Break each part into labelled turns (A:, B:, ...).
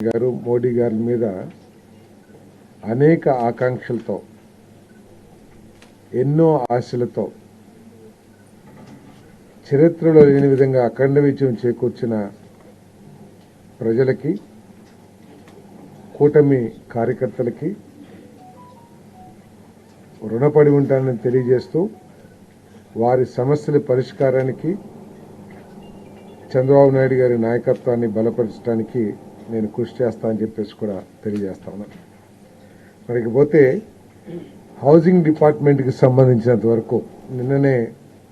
A: గారు మోడీ గారి మీద అనేక ఆకాంక్షలతో ఎన్నో ఆశలతో చరిత్రలో లేని విధంగా అఖండ విజయం చేకూర్చిన ప్రజలకి కూటమి కార్యకర్తలకి రుణపడి ఉంటానని తెలియజేస్తూ వారి సమస్యల పరిష్కారానికి చంద్రబాబు నాయుడు గారి నాయకత్వాన్ని బలపరచడానికి నేను కృషి చేస్తా అని చెప్పేసి కూడా తెలియజేస్తా ఉన్నాను మరి హౌసింగ్ డిపార్ట్మెంట్కి సంబంధించినంత వరకు నిన్ననే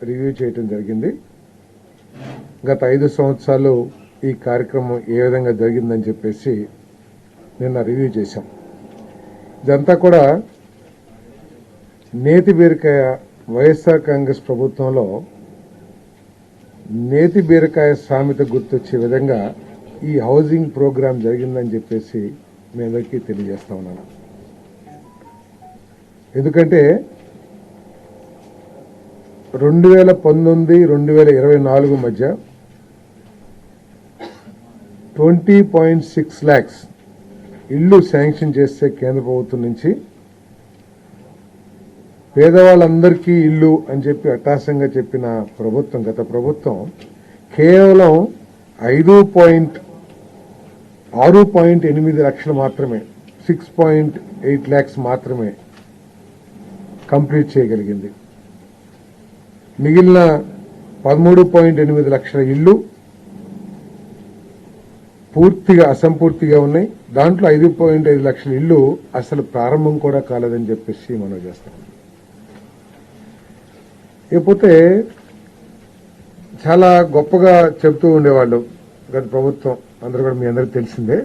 A: రివ్యూ చేయటం జరిగింది. గత ఐదు సంవత్సరాలు ఈ కార్యక్రమం ఏ విధంగా జరిగిందని చెప్పేసి నిన్న రివ్యూ చేశాం. ఇదంతా కూడా నేతి బీరకాయ వైఎస్ఆర్ కాంగ్రెస్ ప్రభుత్వంలో నేతి బీరకాయ సామెత గుర్తొచ్చే విధంగా ఈ హౌసింగ్ ప్రోగ్రాం జరిగిందని చెప్పేసి మీ అందరికీ తెలియజేస్తా ఉన్నాను. ఎందుకంటే రెండు వేల పంతొమ్మిది రెండు వేల ఇరవై నాలుగు మధ్య ట్వంటీ పాయింట్ సిక్స్ ల్యాక్స్ ఇల్లు శాంక్షన్ చేస్తే కేంద్ర ప్రభుత్వం నుంచి పేదవాళ్ళందరికీ ఇల్లు అని చెప్పి అట్టాసంగా చెప్పిన ప్రభుత్వం గత ప్రభుత్వం కేవలం ఐదు పాయింట్ ఆరు పాయింట్ ఎనిమిది లక్షలు మాత్రమే సిక్స్ పాయింట్ ఎయిట్ ల్యాక్స్ మాత్రమే కంప్లీట్ చేయగలిగింది. మిగిలిన పదమూడు పాయింట్ ఎనిమిది లక్షల ఇల్లు పూర్తిగా అసంపూర్తిగా ఉన్నాయి. దాంట్లో ఐదు పాయింట్ ఐదు లక్షల ఇల్లు అసలు ప్రారంభం కూడా కాలేదని చెప్పేసి మనం చేస్తాం. ఇకపోతే చాలా గొప్పగా చెబుతూ ఉండేవాళ్ళు గత ప్రభుత్వం. అందరూ కూడా మీ అందరికి తెలిసిందే.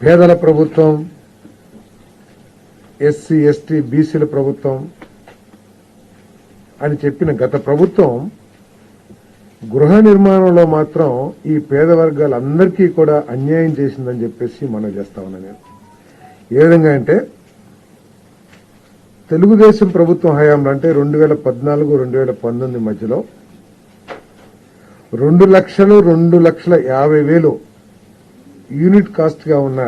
A: పేదల ప్రభుత్వం ఎస్సీ ఎస్టీ బీసీల ప్రభుత్వం అని చెప్పిన గత ప్రభుత్వం గృహ నిర్మాణంలో మాత్రం ఈ పేద వర్గాలందరికీ కూడా అన్యాయం చేసిందని చెప్పేసి మనం చేస్తా ఉన్నా నేను ఏ విధంగా అంటే తెలుగుదేశం ప్రభుత్వం హయాంలో అంటే రెండు వేల పద్నాలుగు రెండు వేల పంతొమ్మిది మధ్యలో రెండు లక్షలు రెండు లక్షల యాభై వేలు యూనిట్ కాస్ట్గా ఉన్న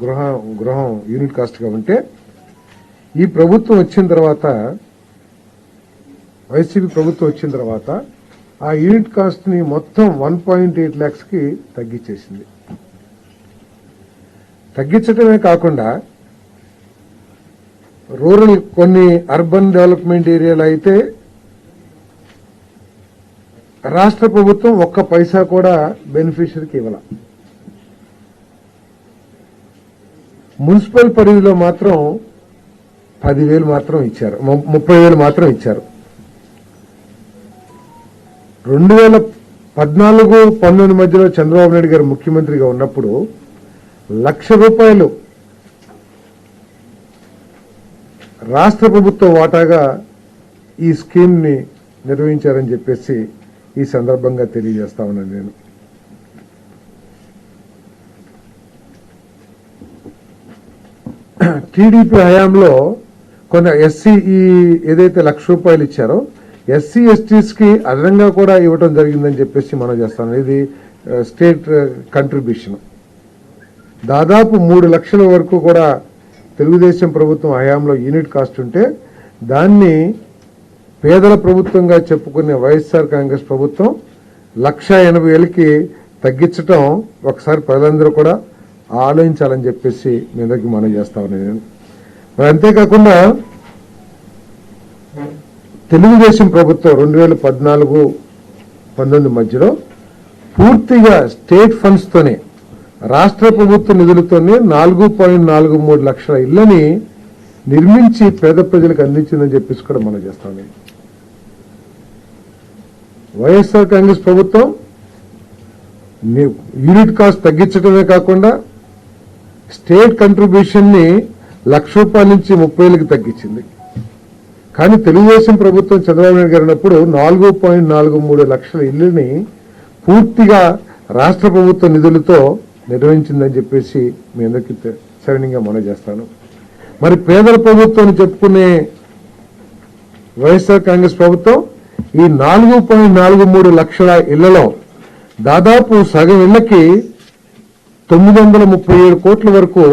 A: గృహ గృహం యూనిట్ కాస్ట్గా ఉంటే ఈ ప్రభుత్వం వచ్చిన తర్వాత వైసీపీ ప్రభుత్వం వచ్చిన తర్వాత ఆ యూనిట్ కాస్ట్ని మొత్తం వన్ పాయింట్ ఎయిట్ ల్యాక్స్కి తగ్గించేసింది. తగ్గించటమే కాకుండా రూరల్ కొన్ని అర్బన్ డెవలప్మెంట్ ఏరియాలో అయితే రాష్ట్ర ప్రభుత్వం ఒక్క పైసా కూడా బెనిఫిషరీకి ఇవ్వాల. మున్సిపల్ పరిధిలో మాత్రం పదివేలు మాత్రం ఇచ్చారు. ముప్పై వేలు మాత్రం ఇచ్చారు. రెండు వేల పద్నాలుగు పంతొమ్మిది మధ్యలో చంద్రబాబు నాయుడు గారు ముఖ్యమంత్రిగా ఉన్నప్పుడు లక్ష రూపాయలు రాష్ట్ర ప్రభుత్వ వాటాగా ఈ స్కీమ్ని నిర్వహించారని చెప్పేసి ఈ సందర్భంగా తెలియజేస్తా ఉన్నాను నేను. టీడీపీ హయాంలో కొన్ని ఎస్సీ ఈ ఏదైతే లక్ష రూపాయలు ఇచ్చారో ఎస్సీ ఎస్టీస్కి అదనంగా కూడా ఇవ్వడం జరిగిందని చెప్పేసి మనం చేస్తాం ఇది స్టేట్ కంట్రిబ్యూషన్ దాదాపు మూడు లక్షల వరకు కూడా తెలుగుదేశం ప్రభుత్వం హయాంలో యూనిట్ కాస్ట్ ఉంటే దాన్ని పేదల ప్రభుత్వంగా చెప్పుకునే వైఎస్ఆర్ కాంగ్రెస్ ప్రభుత్వం లక్ష ఎనభై వేలకి తగ్గించటం ఒకసారి ప్రజలందరూ కూడా ఆలోచించాలని చెప్పేసి మీ అందరికీ మనం చేస్తా ఉన్నాను నేను. మరి అంతేకాకుండా తెలుగుదేశం ప్రభుత్వం రెండు వేల పద్నాలుగు పంతొమ్మిది మధ్యలో పూర్తిగా స్టేట్ ఫండ్స్తోనే రాష్ట్ర ప్రభుత్వ నిధులతోనే నాలుగు పాయింట్ నాలుగు మూడు లక్షల ఇళ్ళని నిర్మించి పేద ప్రజలకు అందించిందని చెప్పేసి కూడా మనం చేస్తాం వైఎస్ఆర్ కాంగ్రెస్ ప్రభుత్వం యూనిట్ కాస్ట్ తగ్గించడమే కాకుండా స్టేట్ కంట్రిబ్యూషన్ని లక్ష రూపాయల నుంచి ముప్పై వేలకు తగ్గించింది. కానీ తెలుగుదేశం ప్రభుత్వం చంద్రబాబు నాయుడు గారు ఉన్నప్పుడు నాలుగు పాయింట్ నాలుగు మూడు లక్షల ఇల్లుని పూర్తిగా రాష్ట్ర ప్రభుత్వ నిధులతో నిర్వహించిందని చెప్పేసి మీ అందరికీ తె- మనం చేస్తాను. మరి పేదల ప్రభుత్వం చెప్పుకునే వైఎస్ఆర్ కాంగ్రెస్ ప్రభుత్వం ఈ నాలుగు పాయింట్ నాలుగు మూడు లక్షల ఇళ్ళలో దాదాపు సగం ఇళ్ళకి తొమ్మిది వందల ముప్పై ఏడు కోట్ల వరకు